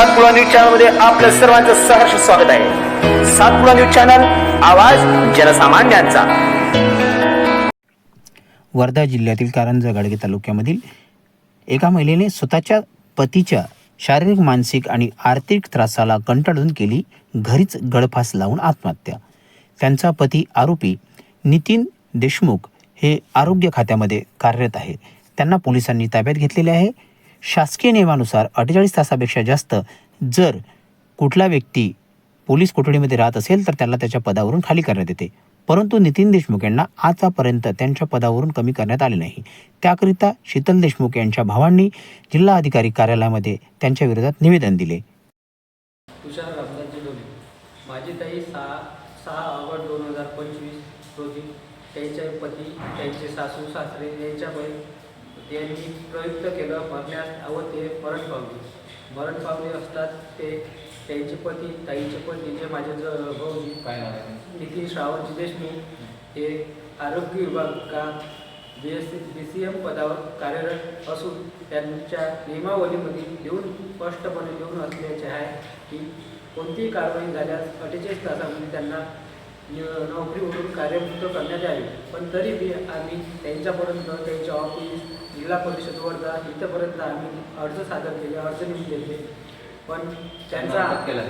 Satpura news चॅनलमध्ये आपलं सर्वांचं सहर्ष स्वागत आहे. सातपुडा न्यूज चॅनल आवाज जनसामान्यांचा. वर्धा जिल्ह्यातील कारंजा गाडगे तालुक्यामधील एका महिलेने स्वतःच्या पतीच्या शारीरिक मानसिक आणि आर्थिक त्रासाला कंटाळून केली घरीच गळफास लावून आत्महत्या. त्यांचा पती आरोपी नितीन देशमुख हे आरोग्य खात्यामध्ये कार्यरत आहे. त्यांना पोलिसांनी ताब्यात घेतलेले आहे. शासकीय नियमानुसार अठ्ठेचाळीस तासापेक्षा जास्त जर कुठला व्यक्ती पोलीस कोठडीमध्ये राहत असेल तर त्याला त्याच्या पदावरून खाली करण्यात येते. परंतु नितीन देशमुख यांना आतापर्यंत त्यांच्या पदावरून कमी करण्यात आले नाही. त्याकरिता शीतल देशमुख यांच्या भावांनी जिल्हा अधिकारी कार्यालयामध्ये त्यांच्या विरोधात निवेदन दिले. तुषार माझी ताई सहा सहा ऑगस्ट दोन हजार पंचवीस रोजी त्यांचे पती त्यांचे सासू सासरे यांच्या त्यांनी प्रयुक्त केलं मरण्यास व ते मरण पावले मरण पावले असतात ते त्यांचे पती ताईचे पती जे माझे ज आहे त्यांचं? नितीन श्रावणजी देशमुख हे आरोग्य विभागात B S C B C M पदावर कार्यरत असून त्यांच्या नियमावलीमध्ये लिहून स्पष्टपणे लिहून असल्याचे आहे की कोणतीही कारवाई झाल्यास अठ्ठेचाळीस तासामध्ये त्यांना नोकरीवरून कार्यमुक्त करण्यात यावे. पण तरी बी आम्ही त्यांच्यापर्यंत त्यांच्या ऑफिस जिल्हा परिषद वर्धा इथंपर्यंत आम्ही अर्ज सादर केले अर्ज लिहून दिले पण त्यांचा केला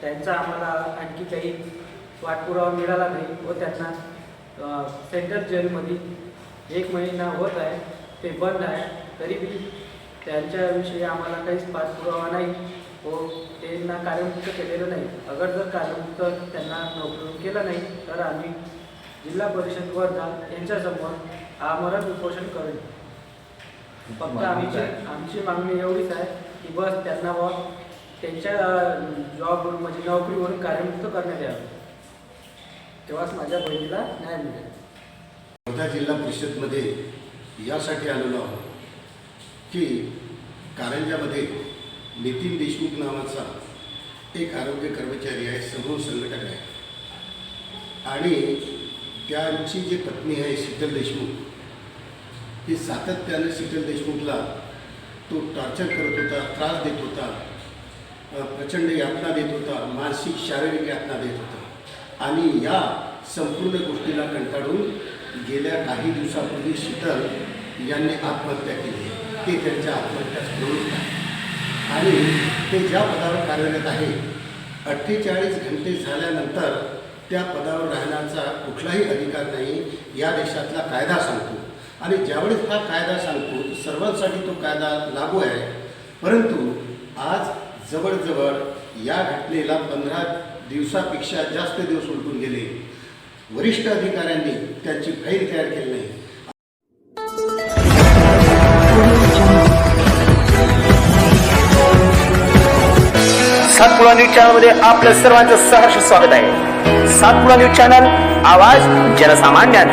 त्यांचा आम्हाला आणखी काही पाठपुरावा मिळाला नाही व त्यांना सेंट्रल जेलमध्ये एक महिना होत आहे ते बंद आहे. तरी बी त्यांच्याविषयी आम्हाला काहीच पाठपुरावा नाही. व त्यांना कार्यमुक्त केलेलं नाही. अगर जर कार्यमुक्त त्यांना नोकरी केलं नाही तर आम्ही जिल्हा परिषद वर्धा यांच्यासमोर आमरण उपोषण करेल फक्त आमची? आमची मागणी एवढीच आहे की बस त्यांना व त्यांच्या जॉब म्हणजे नोकरीवरून कार्यमुक्त करण्यात यावे. तेव्हाच माझ्या बहिणीला न्याय मिळेल. वर्धा जिल्हा परिषदमध्ये यासाठी आलेलो आहोत. की कारंजामध्ये नितीन देशमुख नावाचा एक आरोग्य कर्मचारी आहे समूह संघटक आहे. आणि त्यांची जी पत्नी आहे शीतल देशमुख ही सातत्याने शीतल देशमुखला तो टॉर्चर करत होता त्रास देत होता प्रचंड यातना देत होता मानसिक शारीरिक यातना देत होता. आणि या संपूर्ण गोष्टीला कंटाळून गेल्या काही दिवसापूर्वी शीतल यांनी आत्महत्या केली. आहे ते त्यांच्या आत्महत्याच प्रवृत्त आणि ते ज्या पदावर कार्यरत आहे अठ्ठेचाळीस घंटे झाल्यानंतर त्या पदावर राहण्याचा कुठलाही अधिकार नाही या देशातला कायदा सांगतो. आणि ज्यावेळेस हा कायदा सांगतो सर्वांसाठी तो कायदा लागू आहे. परंतु आज जवळजवळ या घटनेला पंधरा दिवसापेक्षा जास्त दिवस उलटून गेले. वरिष्ठ अधिकाऱ्यांनी त्यांची फाईल तयार केली नाही. सातपुडा न्यूज चॅनलमध्ये आपलं सर्वांचं सहर्ष स्वागत आहे. सातपुडा न्यूज चॅनल आवाज जनसामान्यांचा.